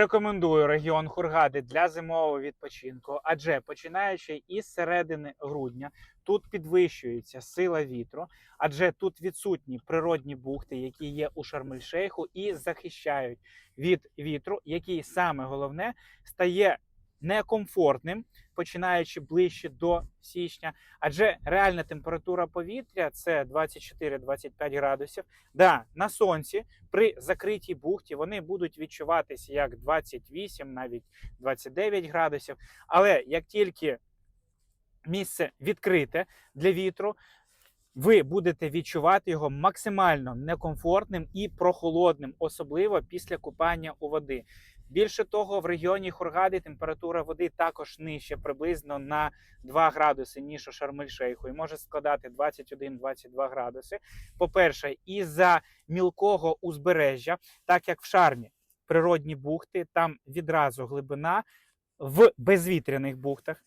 Рекомендую регіон Хургади для зимового відпочинку, адже починаючи із середини грудня тут підвищується сила вітру, адже тут відсутні природні бухти, які є у Шарм-ель-Шейху, і захищають від вітру, який саме головне стає некомфортним, починаючи ближче до січня, адже реальна температура повітря це 24-25 градусів. Да, на сонці при закритій бухті вони будуть відчуватися як 28, навіть 29 градусів. Але як тільки місце відкрите для вітру, ви будете відчувати його максимально некомфортним і прохолодним, особливо після купання у води. Більше того, в регіоні Хургади температура води також нижче, приблизно на 2 градуси, ніж у Шарм-ель-Шейху, і може складати 21-22 градуси. По-перше, із-за мілкого узбережжя, так як в Шармі природні бухти, там відразу глибина в безвітряних бухтах,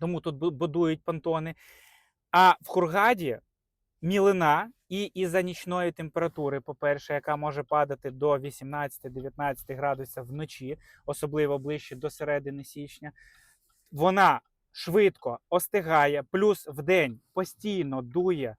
тому тут будують понтони. А в Хургаді мілина і із-за нічної температури, по-перше, яка може падати до 18-19 градусів вночі, особливо ближче до середини січня, вона швидко остигає, плюс в день постійно дує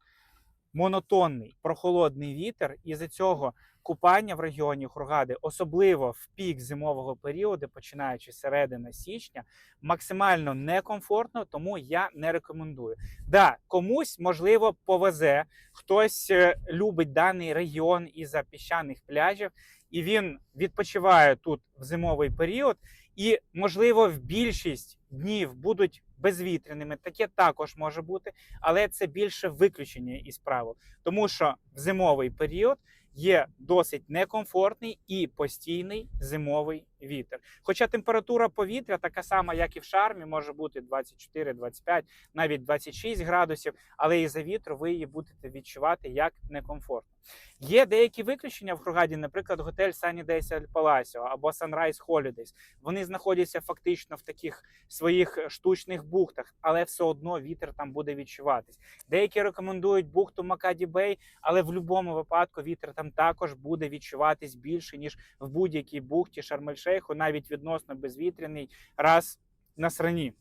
монотонний прохолодний вітер, і за цього купання в регіоні Хургади, особливо в пік зимового періоду, починаючи з середини січня, максимально некомфортно, тому я не рекомендую. Да, комусь можливо повезе, хтось е, любить даний регіон із-за піщаних пляжів, і він відпочиває тут в зимовий період. І, можливо, в більшість днів будуть безвітряними. Таке також може бути, але це більше виключення із правил, тому що в зимовий період є досить некомфортний і постійний зимовий вітер. Хоча температура повітря така сама, як і в шармі, може бути 24, 25, навіть 26 градусів, але із-за вітру ви її будете відчувати як некомфортно. Є деякі виключення в Хургаді, наприклад, готель Sunny Days Al Palacio або Sunrise Holidays. Вони знаходяться фактично в таких своїх штучних бухтах, але все одно вітер там буде відчуватись. Деякі рекомендують бухту Макаді Бей, але в будь-якому випадку вітер там також буде відчуватись більше, ніж в будь-якій бухті Шарм-ель-Шейху, навіть відносно безвітряний раз на срані.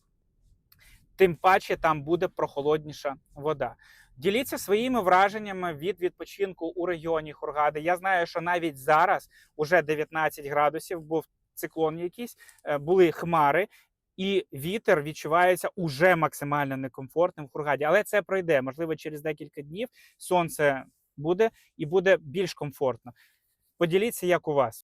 Тим паче там буде прохолодніша вода. Діліться своїми враженнями від відпочинку у регіоні Хургади. Я знаю, що навіть зараз уже 19 градусів, був циклон якийсь, е, були хмари, і вітер відчувається уже максимально некомфортним в Хургаді. Але це пройде. Можливо, через декілька днів сонце буде і буде більш комфортно. Поділіться, як у вас.